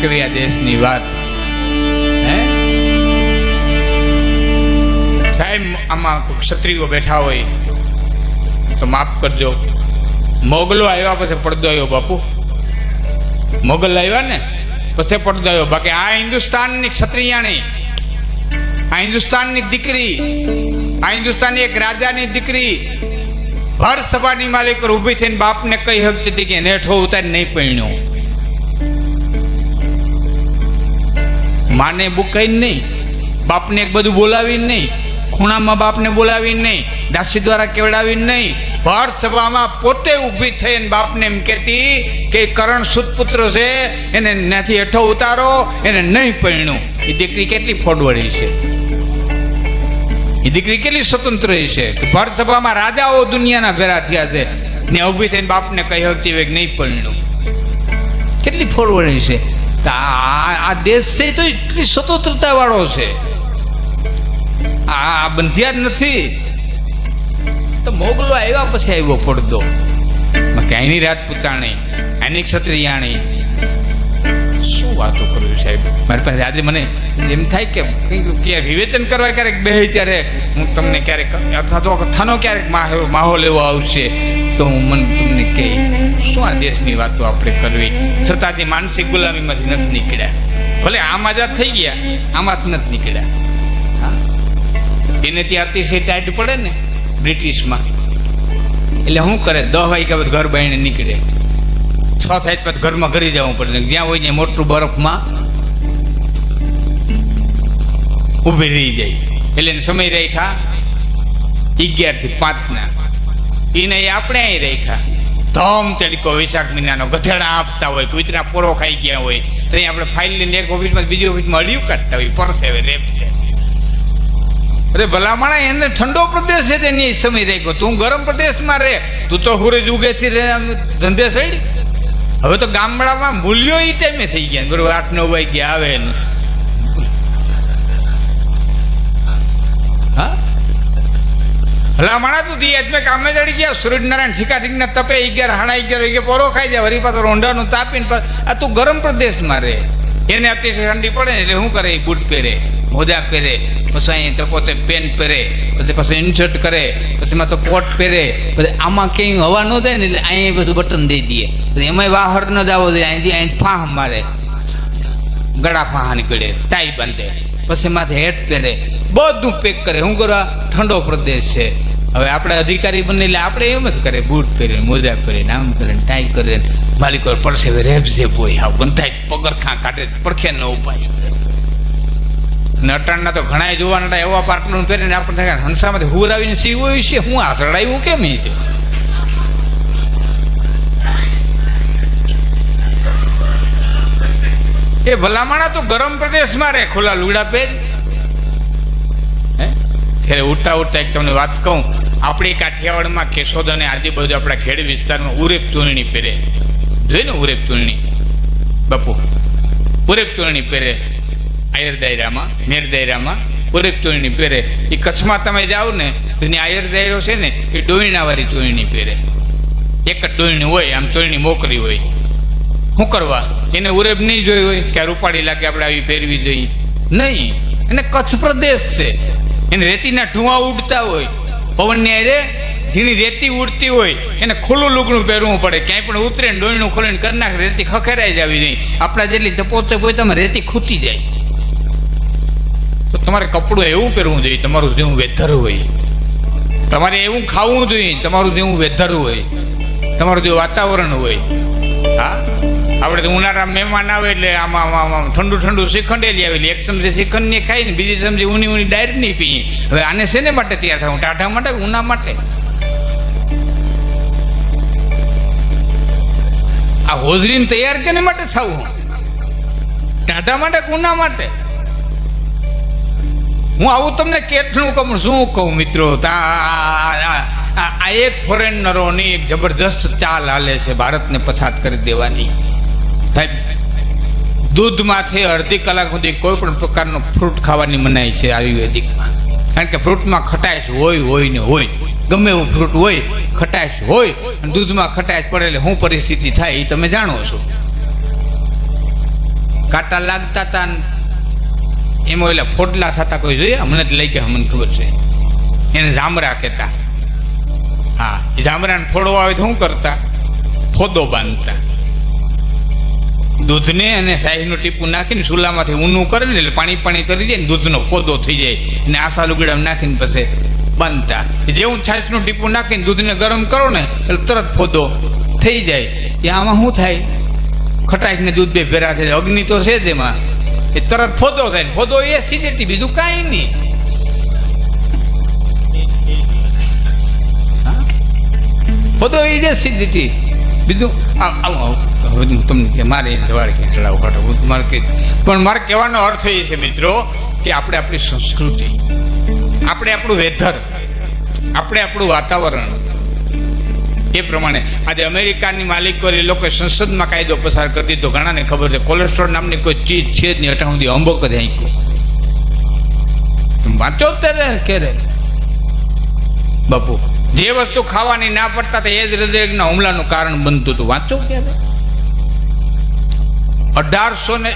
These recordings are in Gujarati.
આ દેશની વાત. સાહેબ, આમાં ક્ષત્રિયો બેઠા હોય તો માફ કરજો. મોગલો આવ્યા પછી પડદો આવ્યો બાપુ. મોગલ આવ્યા ને પછી પડદો આવ્યો બાકી આ હિન્દુસ્તાનની ક્ષત્રિયાણી, આ હિન્દુસ્તાનની દીકરી, આ હિન્દુસ્તાનની એક રાજાની દીકરી ભર સભાની માલિક ઊભી થઈને બાપને કઈ હકતી હતી કે નેઠો ઉતારી નહીં પૈણ્યો માને બુકાઈને નહીં, બાપને એક બધું બોલાવીને નહીં, ખૂણામાં બાપને બોલાવીને નહીં, દાસી દ્વારા કેવડાવીને નહીં ભર સભામાં પોતે ઊભી થઈને બાપને એમ કહેતી કે કરણ સુતપુત્ર છે, એને ત્યાંથી હેઠો ઉતારો, એને નહીં પરણ્યું. એ દીકરી કેટલી ફોડવડી છે? એ દીકરી કેટલી સ્વતંત્ર છે કે ભર સભામાં રાજાઓ દુનિયાના ભેરા થયા છે, ને ઊભી થઈને બાપને કહી શકતી હોય નહીં પરણ્યું. કેટલી ફોડવડી છે? આ દેશ છે તો એટલી સ્વતંત્રતા વાળો છે. આ બંધિયાર નથી. તો મોગલો આવ્યા પછી આવ્યો પડદો. ક્યાંયની રાજપૂતાણી એની ક્ષત્રિયાણી? શું વાતો કરું સાહેબ? મારી પાસે આજે મને એમ થાય કે ક્યાંક વિવેચન કરવા ક્યારેક બે ત્યારે હું તમને ક્યારેક અથવા તો કથાનો ક્યારેક માહોલ એવો આવશે, તો હું મને તમને કહી શું આ દેશની વાતો આપણે કરવી? છતાં તે માનસિક ગુલામીમાંથી નથી નીકળ્યા. ભલે આમ આઝાદ થઈ ગયા આમાંથી નથી નીકળ્યા. એને ત્યાં અતિશય ટાઈટ પડે ને, બ્રિટિશમાં. એટલે શું કરે? દહ વાગ્યા પછી ઘર બાઈને નીકળે. છ થાય પછી ઘરમાં ઘરી જવું પડે જ્યાં હોય ને મોટું બરફમાં ઊભી રહી જાય. એટલે સમય રાખ્યા અગિયારથી પાંચના. એને આપણે અહીં રાખ્યા. ધમ તરીકો વૈશાખ મહિનાનો ગધેડા આપતા હોય કુતરા પોરો ખાઈ ગયા હોય, તો અહીં આપણે ફાઇલ લઈને એક ઓફિસમાં બીજી ઓફિસમાં અડિયું કાઢતા હોય, પરસે હવે રેપ છે. અરે ભલામણા એને ઠંડો પ્રદેશ છે તેની સમય રાખ્યો. તું ગરમ પ્રદેશમાં રહે, તું તો હુરેજ ઉગેથી ધંધે સડી. હવે તો ગામડામાં મૂલ્યો એ ટાઈમે થઈ ગયા, બરોબર, આઠ નવ વાગ્યા આવે ને ભલામણા તું દી આજમે કામે ચડી ગયા, સૂર્યનારાયણ ઠીકા ઠીકના તપે અગિયાર હાડા અગિયાર વાગે પોરો ખાઈ જાય વરી પાછો રોંઢાનું તાપીને આ તું ગરમ પ્રદેશમાં રહે. એને અતિશય ઠંડી પડે ને એટલે શું કરે બૂટ પહેરે, મોજા પહેરે, પછી અહીં તો પોતે પેન પહેરે, પછી પાછું ઇન્સર્ટ કરે, પછી એમાં તો કોટ પહેરે, પછી આમાં ક્યાંય હવા ન દે ને એટલે અહીં બધું બટન દઈ દઈએ. એમાંય વાહર ન જવો જોઈએ, અહીંથી અહીં ફાહ મારે. ગળા ફાહ નીકળે, ટાઈ બાંધે. પછી માથે હેટ પહેરે, બધું પેક કરે. શું કરવા ઠંડો પ્રદેશ છે. હવે આપણે અધિકારી બને એટલે આપણે એમ જ કરે બૂટ પહેરીને, મોજા પહેરીને, આમ કરે ટાઈ કરે માલિકો પડશે રેપ જેપ હોય હા બંધાય પગરખાં કાઢે પડખે ન ઉપાય. અને અટાણના તો ઘણા જોવા જોવાના એવા પાટલું પહેરીને આપણે થાય હંસામાંથી હુરાવીને હોય છે, હું આ સડાયું કેમ એ છે? એ ભલામણા તો ગરમ પ્રદેશમાં રહે ખુલ્લા લુગડા પહેર. હે? ત્યારે ઉઠતા ઉઠતા એક તમને વાત કહું આપણી કાઠિયાવાડમાં કેશોદ અને આજુબાજુ આપણા ખેડ વિસ્તારમાં ઉરેપ ચૂંટણી પહેરે. જોઈએ ને ઉરેપ ચૂંટણી? બાપુ, ઉરેપ ચૂંટણી પહેરે આયર દાયરામાં, મેર દાયરામાં ઉરેપ ચૂંટણી પહેરે. એ કચ્છમાં તમે જાઓ ને તો એની આયર દાયરો છે ને, એ ડોયણાવાળી ચૂંટણી પહેરે. એક જ ડોયણી હોય, આમ ચૂંટણી મોકરી હોય. શું કરવા? એને ઉરેબ નહીં જોઈ હોય? કે રૂપાળી લાગે આપણે આવી પહેરવી જોઈએ? નહીં. એને કચ્છ પ્રદેશ છે. એને રેતીના ઢુવા ઉડતા હોય. પવનની આરે જેની રેતી ઉડતી હોય, એને ખુલ્લું લુગડું પહેરવું પડે. ક્યાંય પણ ઉતરે ને ડોયણું ખોલીને કરી નાખે, રેતી ખખેરાઈ જ આવી નહીં. આપણા જેટલી પોતે પોતામાં રેતી ખૂતી જાય. તો તમારે કપડું એવું પહેરવું જોઈએ, તમારું જેવું વેધર હોય. તમારે એવું ખાવું જોઈએ, તમારું જેવું વેધર હોય. તમારું જેવું વાતાવરણ હોય. હા? આપણે તો ઉનાળા મહેમાન આવે એટલે આમાં આમાં ઠંડુ ઠંડુ શ્રીખંડ લઈ આવેલી. એક ચમચી શ્રીખંડ ને ખાઈ ને બીજી ચમચી ઊની ઊની ડાયરેક્ટ નહીં પીએ હવે આને શેને માટે તૈયાર થવું ટાઢા માટે ઉના માટે? આ હોજરીને તૈયાર કેને માટે થવું ટાઢા માટે ઉના માટે? હું આવું તમને કેટલું કહું શું કહું મિત્રો? તા આ એક ફોરેનરોની એક જબરજસ્ત ચાલ હાલે છે, ભારતને પછાત કરી દેવાની. સાહેબ, દૂધમાંથી અડધી કલાક સુધી કોઈ પણ પ્રકારનો ફ્રૂટ ખાવાની મનાઈ છે આયુર્વેદિકમાં. કારણ કે ફ્રૂટમાં ખટાશ હોય હોય ને હોય. ગમે એવું ફ્રૂટ હોય, ખટાશ હોય દૂધમાં ખટાશ પડે એટલે શું પરિસ્થિતિ થાય એ તમે જાણો છો. કાંટા લાગતા હતા એમાં એટલે ફોટલા થતા કોઈ જોઈએ? હમણાં જ લઈ ગયા મને ખબર છે. એને જામરા કહેતા. હા, એ જામરાને ફોડો આવે તો શું કરતા? ફોદો બાંધતા. દૂધને અને શાહીનું ટીપું નાખીને ચૂલામાંથી ઊનું કરે ને એટલે પાણી પાણી કરી દે ને દૂધનો ફોદો થઈ જાય અને આસા લુગડામાં નાખીને પછી બનતા. જેવું છાશનું ટીપું નાખીને દૂધને ગરમ કરો ને એટલે તરત ફોદો થઈ જાય. એ આમાં શું થાય? ખટાકને દૂધ બે ભેરા થાય. અગ્નિ તો છે જ એમાં. એ તરત ફોદો થાય ફોદો એ સીધેટી બીજું કાંઈ નહીં? ફોદો એ જ સીધેટી બીજું આવું, આવ. હું તમને કે મારે જવાળ કે ચડાવ કાઢો હું તમારે કે પણ મારે કહેવાનો અર્થ એ છે મિત્રો કે આપણે આપણી સંસ્કૃતિ, આપણે આપણું વેધર, આપણે આપણું વાતાવરણ એ પ્રમાણે. આજે અમેરિકાની માલિકો એ લોકો સંસદમાં કાયદો પસાર કરી દીધો. ઘણાને ખબર છે, કોલેસ્ટ્રોલ નામની કોઈ ચીજ છે જ નહીં. અઠા સુધી અંબોક જ તમે વાંચો ત્યારે કે બાપુ, જે વસ્તુ ખાવાની ના પડતા એ જ હૃદયના હુમલાનું કારણ બનતું હતું. વાંચો ક્યારે? અઢારસો ને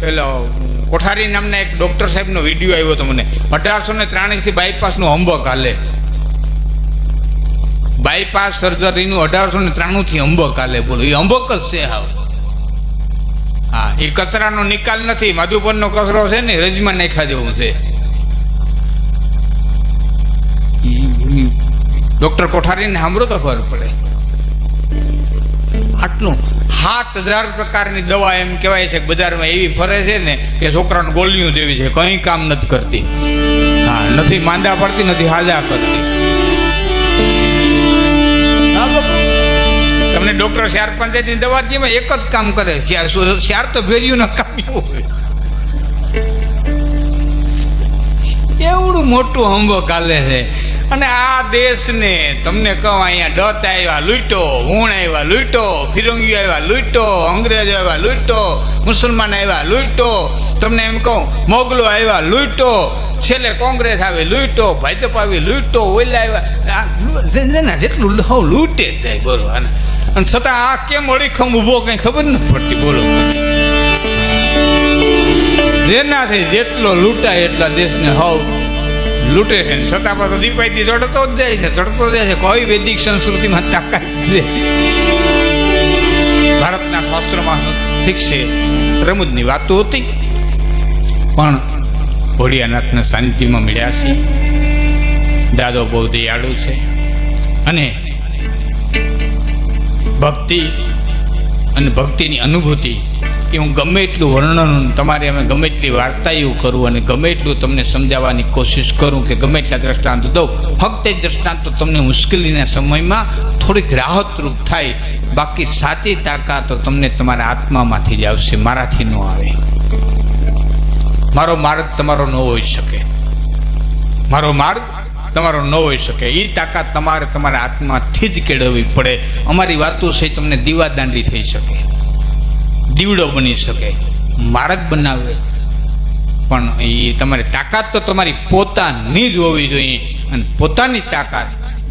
પેલો કોઠારી નામના એક ડોક્ટર સાહેબનો વીડિયો આવ્યો હતો મને. અઢારસો ને ત્રાણીસથી બાયપાસનું અંબક હાલે. બાયપાસ સર્જરીનું અઢારસો ને ત્રાણુંથી અંબક હાલે, બોલો. એ અંબક જ છે હાવ. હા, એ કચરાનો નિકાલ નથી, મધુપરનો કચરો છે ને, રજમાં નાખ્યા જેવું છે. ડોક્ટર કોઠારીને સાંભળો તો ખબર પડે. આટલું સાત હજાર પ્રકારની દવા એમ કહેવાય છે બજારમાં એવી ફરે છે ને કે છોકરાને ગોળીઓ દેવી છે, કંઈ કામ નથી કરતી. હા, નથી માંદા પડતી, નથી હાજા કરતી. તમને ડોક્ટર શ્યાર પંચાયતની દવા દે એક જ કામ કરે, શ્યાર તો ભેર્યું ન કામ હોય. એવડું મોટું હંબો કાલે છે. અને આ દેશને તમને કહું, અહીંયા ડચ આવ્યા, લૂંટો હુણ આવ્યા, લૂંટો, ફિરંગીઓ આવ્યા, લૂંટો, અંગ્રેજો આવ્યા, લૂંટો, મુસલમાન આવ્યા, લૂંટો. તમને એમ કહું, મોગલો આવ્યા, લૂંટો. છેલ્લે કોંગ્રેસ આવે, લૂંટો. ભાજપ આવી, લૂંટો. ઓલા આવ્યા. જેટલું હવ લૂંટે જાય, બોલો અને છતાં આ કેમ અડીખમ ઊભો કંઈ ખબર નથી પડતી, બોલો. જેનાથી જેટલો લૂંટાય એટલા દેશને હવ લૂંટે. છે છતાં પણ તો દીપાઈથી ચડતો જ જાય છે, ચડતો જાય છે. કોઈ વૈદિક સંસ્કૃતિમાં તાકાત છે. ભારતના શાસ્ત્રમાં ઠીક છે, રમૂજની વાતો હતી. પણ ભોળિયાનાથને શાંતિમાં મળ્યા છે. દાદો બહુ દયાળુ છે. અને ભક્તિ અને ભક્તિની અનુભૂતિ એ હું ગમે એટલું વર્ણન તમારે અમે ગમે એટલી વાર્તાઓ કરું અને ગમે એટલું તમને સમજાવવાની કોશિશ કરું કે ગમે એટલા દ્રષ્ટાંત દઉં. ફક્ત એ દ્રષ્ટાંતો તમને મુશ્કેલીના સમયમાં થોડીક રાહતરૂપ થાય, બાકી સાચી તાકાત તમને તમારા આત્મામાંથી જ આવશે, મારાથી ન આવે. મારો માર્ગ તમારો ન હોઈ શકે. મારો માર્ગ તમારો ન હોઈ શકે. એ તાકાત તમારે તમારા આત્માથી જ કેળવવી પડે. અમારી વાતો છે તમને દીવાદાંડી થઈ શકે. દીવડો બની શકે માર્ગ બનાવે. પણ એ તમારી તાકાત તો તમારી પોતાની જ હોવી જોઈએ, અને પોતાની તાકાત.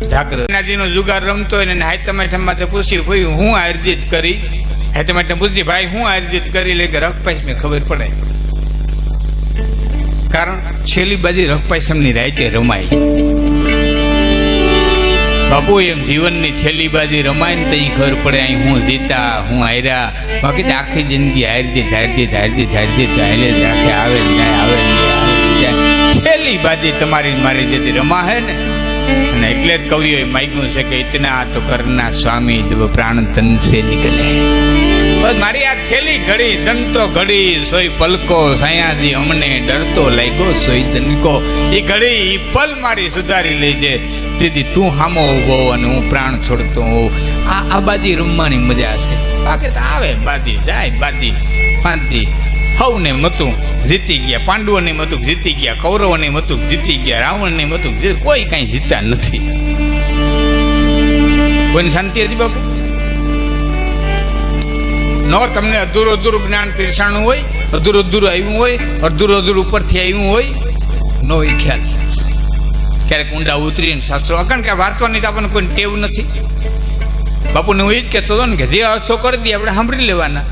જાગૃતિનો જુગાર રમતો હોય ને હાયતમાઠામાં પૂછ્યું ભાઈ, હું આયોજિત કરી? હાયતમાઠા પૂછી ભાઈ, હું આયોજિત કરી? લે કે રખપાઈશ મેં ખબર પડે. કારણ છેલ્લી બાજી રખપાઈશમની રાતે રમાય બાપુ એમ જીવનની છેલ્લી બાજી રમાય ને તઈ ખબર પડે, અહીં હું જીતા, હું હાર્યા. બાકી તો આખી જિંદગી હારજી, ધારજી ધારજી ધારજી હારે રાખે, આવે ને આવે. છેલ્લી બાજી તમારી મારી જતી રમાહે ને? અને એટલે જ કવિઓએ માગ્યું છે કે ઇતના તો કરના સ્વામી જબ પ્રાણ તન સે નિકલે બસ મારી આ છેલ્લી ઘડી દંતો ઘડી, સોય પલકો સાયાજી અમને ડરતો લાગ્યો, સોય તનકો એ ઘડી એ પલ મારી સુધારી લેજે. તેથી તું હામો ઊભો અને હું પ્રાણ છોડતો હોઉં. આ આ બાજી રમવાની મજા છે. બાકી આવે બાજી, જાય બાજી. પાંતી. હવને મતું જીતી ગયા, પાંડવોને મતું જીતી ગયા, કૌરવોને મતું જીતી ગયા, રાવણને મતું જીતી કોઈ કાંઈ જીતા નથી. કોઈને શાંતિ હતી બાપુ? નો તમને અધૂરું અધૂરું જ્ઞાન પીરસાણું હોય, અધૂરું અધૂરું આવ્યું હોય, અધૂરું અધૂરું ઉપરથી આવ્યું હોય, નો એ ખ્યાલ. ક્યારેક ઊંડા ઉતરીને શાસ્ત્રો અગણ કે વાંચવાની તો આપણને કોઈ ટેવ નથી. બાપુને હું એ જ કહેતો હતો ને કે જે અર્થો કરી દઈએ આપણે સાંભળી લેવાના.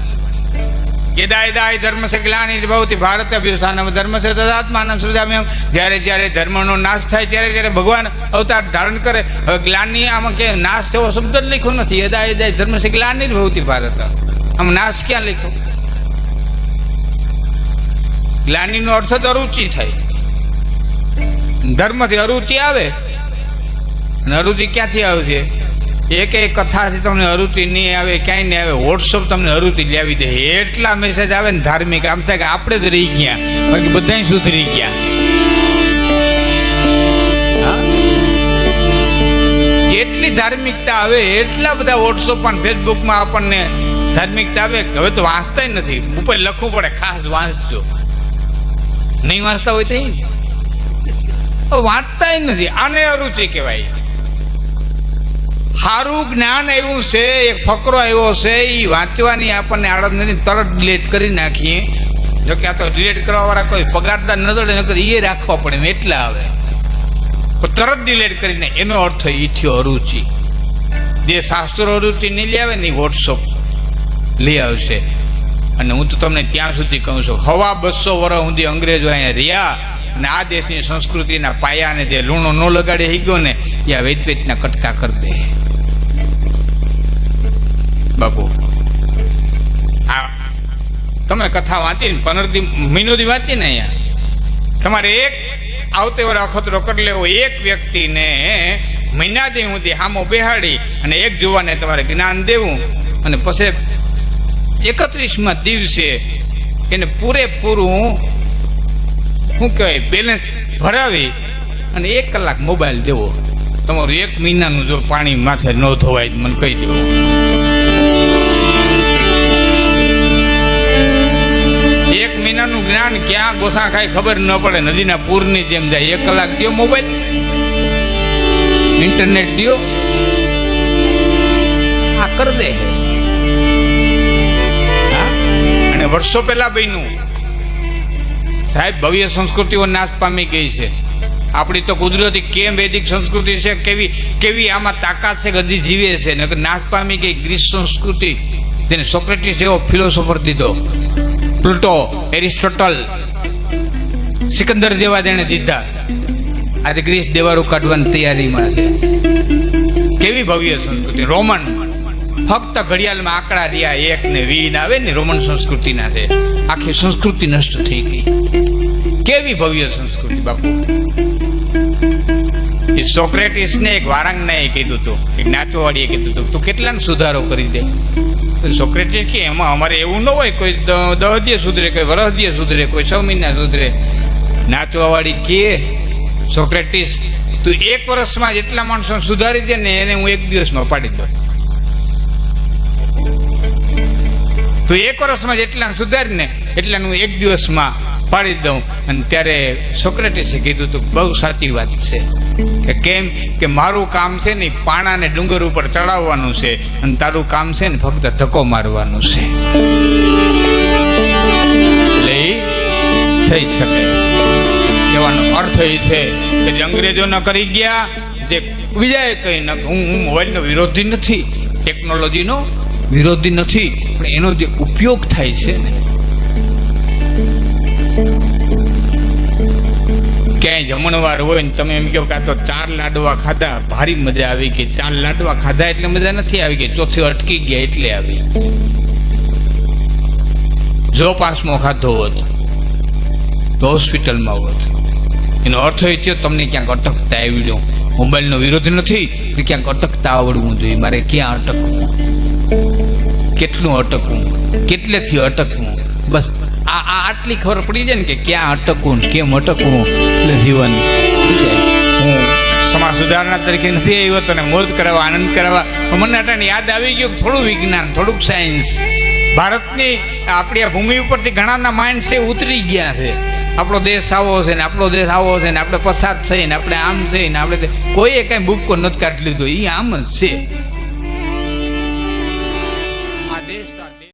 યદાય દાય ધર્મ છે ગ્લાની ભવતી, ભારત અભ્યુસ્થાનમ ધર્મ છે તદાત્માનમ સૃજામ્યમ જ્યારે જ્યારે ધર્મનો નાશ થાય, ત્યારે ત્યારે ભગવાન અવતાર ધારણ કરે, હવે ગ્લાની આમાં કે નાશ એવો શબ્દ જ લખ્યો નથી. યદાય દાય ધર્મ છે ગ્લાની ભવતી, ભારત. આમ નાશ ક્યાં લખ્યો? ગ્લાનીનો અર્થ તો અરુચિ થાય. ધર્મથી અરુચિ આવે? અને અરુચિ ક્યાંથી આવશે? એક એક કથાથી તમને અરુચિ નહીં આવે, ક્યાંય નહીં આવે. વોટ્સઅપ તમને અરુચિ લાવી દે. એટલા મેસેજ આવે ને ધાર્મિક. આમ થાય કે આપણે જ રહી ગયા. બાકી બધા સુધરી ગયા? એટલી ધાર્મિકતા આવે, એટલા બધા વોટ્સઅપ અને ફેસબુકમાં આપણને ધાર્મિકતા આવે હવે તો વાંચતા નથી. ઉપર લખવું પડે, ખાસ વાંચજો. નહીં વાંચતા હોય તો વાંચતા નથી. આને અરુચિ કહેવાય. સારું જ્ઞાન આવ્યું છે, એક ફકરો આવ્યો છે એ વાંચવાની આપણને આડત નથી, તરત ડિલેટ કરી નાખીએ. જો કે આ તો ડિલેટ કરવાવાળા કોઈ પગારદાર નજરે નકર એ રાખવા પડે એટલા આવે. પણ તરત ડિલેટ કરીને, એનો અર્થ એ થયો અરુચિ. જે શાસ્ત્રો અરુચિ નહીં લઈ આવે ને વોટ્સઅપ લઈ આવશે. અને હું તો તમને ત્યાં સુધી કહું છું, હવા બસો વર્ષ સુધી અંગ્રેજો અહીંયા રહ્યા અને આ દેશની સંસ્કૃતિના પાયાને જે લૂણો ન લગાડે ગયો ને, એ આ વેચવેચના કટકા કરી દે. બાપુ, આ તમે કથા વાંચી ને પંદર દી મહિનોથી વાંચી ને અહીંયા? તમારે એક આવતે વાર અખતરો કરી લેવો. એક વ્યક્તિને મહિનાથી હું સુધી હામો બેહાડી અને એક જોવાને તમારે જ્ઞાન દેવું. અને પછી એકત્રીસમાં દિવસે એને પૂરેપૂરું શું કહેવાય બેલેન્સ ભરાવી અને એક કલાક મોબાઈલ દેવો. તમારું એક મહિનાનું જો પાણી માથે ન ધોવાય મને કહી દેવો. એક મહિનાનું જ્ઞાન ક્યાં ગોથા ખાય ખબર ન પડે. નદીના પૂરની જેમ જાય. એક કલાક દો મોબાઈલ ઇન્ટરનેટ દો આ કર દે? અને વર્ષો પહેલા બન્યું. સાહેબ, ભવ્ય સંસ્કૃતિઓ નાશ પામી ગઈ છે. આપણી તો કુદરતી કેમ વૈદિક સંસ્કૃતિ છે, કેવી કેવી આમાં તાકાત છે ગદી જીવે છે? ને નાશ પામી ગઈ ગ્રીસ સંસ્કૃતિ. જેને સોક્રેટિસ જેવો ફિલોસોફર દીધો. પ્લુટો, એરિસ્ટોટલ, સિકંદર જેવા જેણે દીધા. આજે ગ્રીસ દેવારું કાઢવાની તૈયારીમાં છે. કેવી ભવ્ય સંસ્કૃતિ. રોમન, ફક્ત ઘડિયાળમાં આંકડા રહ્યા, એક ને વીન આવે ને રોમન સંસ્કૃતિના છે. આખી સંસ્કૃતિ નષ્ટ થઈ ગઈ. કેવી ભવ્ય સંસ્કૃતિ, બાપુ? એ સોક્રેટિસને એક વારાંગનાએ કીધું હતું એક નાચવાડીએ કીધું હતું તું કેટલાનો સુધારો કરી દે? સોક્રેટિસ કે, એમાં અમારે એવું ન હોય કોઈ દહદીય સુધરે, કોઈ વરહદીય સુધરે, કોઈ છ મહિના સુધરે. નાચવાવાળી કે, સોક્રેટિસ, તું એક વર્ષમાં જેટલા માણસો સુધારી દે ને એને હું એક દિવસમાં પાડી દઉં. તું એક વર્ષમાં જેટલા સુધારી ને, એટલાનું એક દિવસમાં પાડી દઉં. અને ત્યારે સોક્રેટિસે કીધું તું, બહુ સાચી વાત છે. કે કેમ? કે મારું કામ છે ને પાણાને ડુંગર ઉપર ચડાવવાનું છે. અને તારું કામ છે ને ફક્ત ધક્કો મારવાનું છે. એટલે થઈ શકે. કહેવાનો અર્થ એ છે કે જે અંગ્રેજો ન કરી ગયા, જે બીજાએ કંઈ ન હું હું મોબાઈલનો વિરોધી નથી, ટેકનોલોજીનો વિરોધી નથી, પણ એનો જે ઉપયોગ થાય છે ને ક્યાંય જમણવાર હોય ને તમે એમ કહો કે તો ચાર લાડવા ખાધા, ભારી મજા આવી ગઈ. ચાર લાડવા ખાધા એટલે મજા નથી આવી ગઈ. ચોથી અટકી ગયા એટલે આવી જો પાસમો ખાધો હોત, તો હોસ્પિટલમાં હોત. એનો અર્થ એ છે તમને ક્યાંક અટકતા આવડ્યું મોબાઈલનો વિરોધ નથી, કે ક્યાંક અટકતા આવડવું જોઈએ. મારે ક્યાં અટકવું? કેટલું અટકવું? કેટલેથી અટકવું? બસ આ આટલી ખબર પડી જાય ને કે ક્યાં અટકવું ને કેમ અટકવું, એટલે જીવન હું સમાજ સુધારણા તરીકે નથી આવ્યો, તને મોજ કરાવવા, આનંદ કરાવવા, પણ મને અટાને યાદ આવી ગયું થોડું વિજ્ઞાન, થોડુંક સાયન્સ ભારતની આપણી આ ભૂમિ ઉપરથી ઘણાના માઇન્ડ છે ઉતરી ગયા છે. આપણો દેશ આવો છે ને આપણો દેશ આવો છે ને આપણે પસાદ છે ને આપણે આમ છે ને આપણે કોઈએ કાંઈ બુક નથી કાઢી લીધો એ આમ જ છે.